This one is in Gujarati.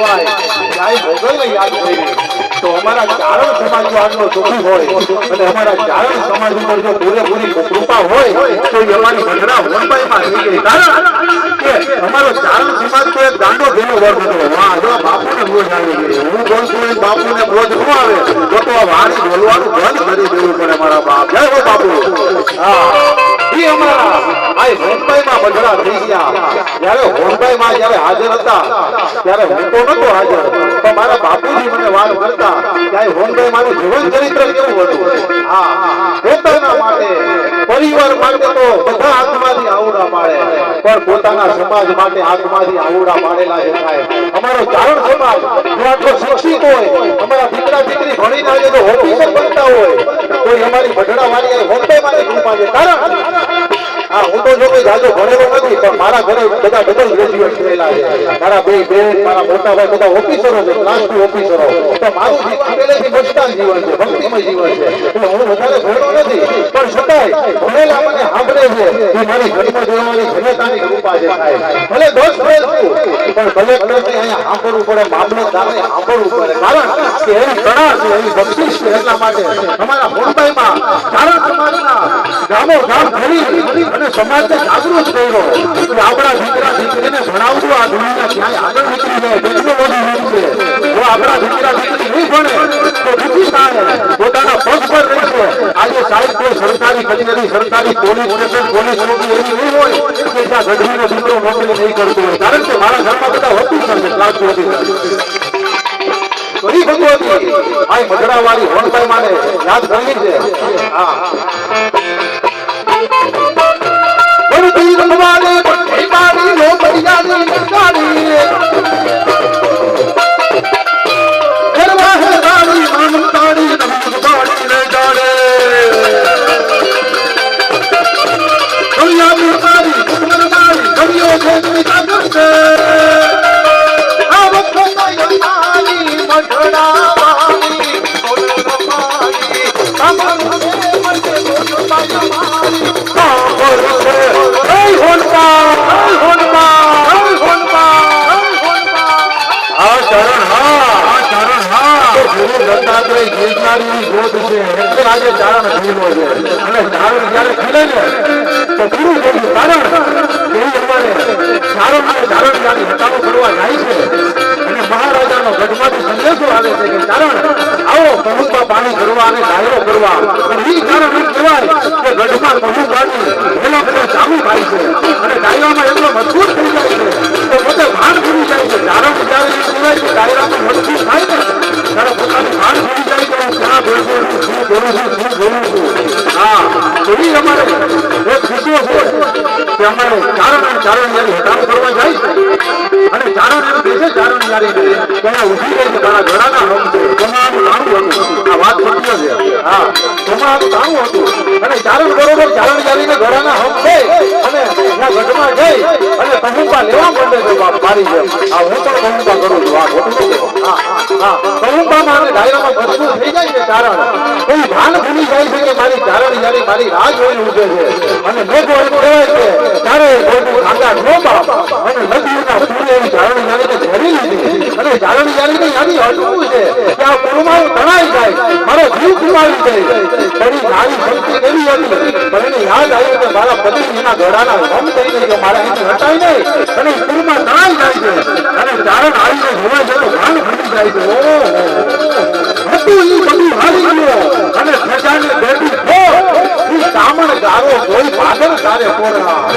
કહેવાય. જાય ભોગલને યાદ કરી તો અમારા ચારણ સમાજ આટલો સુખી હોય અને અમારા ચારણ સમાજ ઉપર જો પૂરેપૂરી કૃપા હોય, તો એ અમારી ભજરા વનબાઈમાં થઈ ગઈ. કારણ કે અમારો ચારણ સમાજ તો એક દાંડો ભેલો વર્ગ હતો. વાહ બાપુને બોજ આવી ગઈ. હું બોલ છું એ બાપુને બોજ ન આવે. તો તો આ વાણી બોલવાનું બંધ કરી દેવું પડે મારા બાપ. જય હો બાપુ. હા. આ હોનબાઈમાં બગડા હાજર હતા, ત્યારે હું તો નતો હાજર. પણ મારા બાપુજી વાત કરતા મારું જીવન ચરિત્ર કેવું હતું? પરિવાર માટે તો બધા આવડા પાડે પણ પોતાના સમાજ માટે આત્માથી આવડા પાડેલા છે સાહેબ અમારો ચારણ સમાજ જો આટલો શિક્ષિત હોય, અમારા દીકરા દીકરી ભણીને આજે જો ઓફિસર બનતા હોય, કોઈ અમારી ભઢડા વાળી હોનબાઈ મારી કૃપા છે. કારણ હા હું તો જો કોઈ જાજો ભણેલો નથી, પણ મારા ઘરે બધા ડબલ ગ્રેજ્યુએટ થયેલા છે. મારા બે બેન, મારા મોટા ભાઈ બધા ઓફિસરો છે ક્લાસ ટુ ઓફિસરો. તો મારું જીવન પહેલેથી મસ્તાન જીવન છે, ભક્તિમય જીવન છે. હું વધારે ભણ્યો નથી. પણ છતાંય ભણેલા મને સાંભળે છે કે મારી જન્મ દેવાની જનતાની કૃપા જે થાય. ભલે દોષ ફેલ છું પણ કલેક્ટરને અહીંયા સાંભળવું પડે મામલતદારને સાંભળવું પડે. કારણ કે એની કળા છે એની ભક્તિ છે એટલા માટે અમારા મુંબઈમાં ચારણ સમાજના ગામો ગામ ફરી અને સમાજને જાગૃત કર્યો કે આપણા દીકરા દીકરીને ભણાવવું આ દુનિયા ક્યાંય આગળ નીકળી જાય ટેકનોલોજી છે. જો આપણા દીકરા દીકરી નહીં ભણે તો દુઃખી થાય પોતાના પગ પર રહેશે આજે સાહેબ કોઈ સરકારી કચેરી સરકારી પોલીસ સ્ટેશન, પોલીસ ચોકી એવી નહીં હોય કે ત્યાં ગઢવીનો દીકરો નોકરી નહીં કરતો હોય. કારણ કે મારા ઘરમાં બધા ઓફિસર છે ક્લાસ ઓફિસર ઘણી ભગવતી આ મધરા વાળી હોનભાઈ માને યાદ કરવી છે. હા. કવિયો છે નિતા કરશે આ વખતે મારી મઢડા વાળી બોલ રમાડી તમારું છે મને બોલ પાણી કરવા અને ડાયરો કરવા. પણ એમ કહેવાય કે ગઢમાં પહોંચવાની પેલો પેલો ચાલુ થાય છે. અને ડાયરામાં એટલો મજબૂત થઈ જાય છે. તો પોતે ભાન ભૂલી જાય છે. ચારણ જ્યારે એમ કહેવાય કે ડાયરામાં મજબૂત થાય ને, ત્યારે પોતાનું ભાન જાય કે હું ક્યાં હા એવી અમારે એક છે કે અમારે ચારણ ચારણ યારી હટાવ કરવા જાય. અને ચારણ એમ કહે છે, ચારણ યારી ત્યાં ઊભી રહી છે તારા ઘોડાના મારી જેમ. આ હું પણ કહુંબા કરું છું. આ ખોટું કહુંબામાં અને ડાયરામાં મજબૂત થઈ જાય છે કારણ કોઈ ભાન ભૂલી જાય છે કે મારી ચારણ યારી મારી રાહ જોઈને ઉભે છે. અને મેઘો એમ કહેવાય છે ત્યારે ખોટું ખાતા નો બાપ. અને અજમાવી અને પૂરમાં નાઈ જાય છે. અને તારણ આવીને જોવા જેવું જાય છે. હતું એ બધું ગયો. અને પ્રજાને બેઠી ફોર એ સામણ ગારો પાદર તારે પોરા